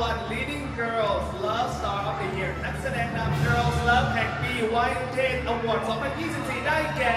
วัน Leading Girls Love Star of the Year นักแสดงนำ Girls Love แห่งปี White Ted Award 2024 ได้แก่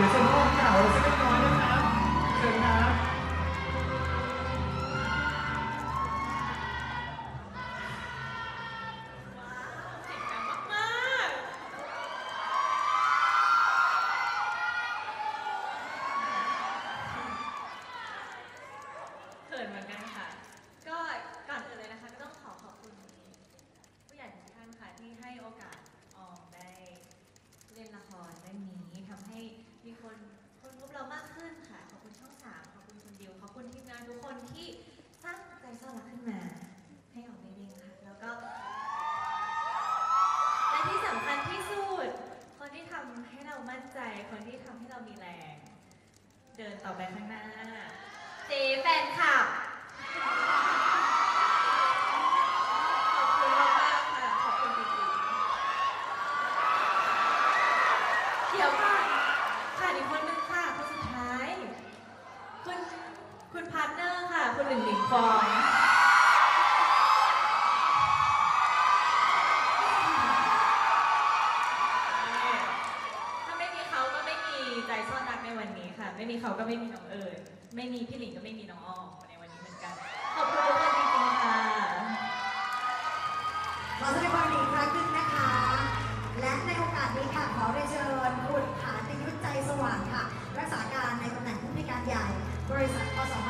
ดี๋ยวจะมอบเก่าเราสักเล็กน้อยนะครับเชิญครับ มากเขินเหมือนกันค่ะ ก็ก่อนอื่นเลยนะคะ ก็ต้องขอขอบคุณผู้ใหญ่ทุกท่านค่ะที่ให้โอกาสออมได้เล่นละครเรื่องนี้ทำให้มีคนคนรู้เรามากขึ้นค่ะ ขอบคุณช่องสามขอบคุณคุณดิวขอบคุณทีมงานทุกคนที่ สร้างใจซ่อนรักขึ้นมา ให้ออกได้ดีค่ะ แล้วก็ และที่สำคัญที่สุด คนที่ทำให้เรามั่นใจ คนที่ทำให้เรามีแรง เดินต่อไปข้างหน้า เจแฟนคลับ ขอบคุณมากๆค่ะ ขอบคุณจริงๆเดี๋ยวค่ะขาดอีกคนสุดท้าย คุณ คุณพาร์ทเนอร์ค่ะ คุณหนึ่งหนึ่งฟองถ้าไม่มีเขาก็ไม่มีใจซ่อนรักในวันนี้ค่ะ ไม่มีเขาก็ไม่มีน้องเอิญไม่มีพี่หลิงก็ไม่มีน้องอ้อมในวันนี้เหมือนกัน praise and awesome.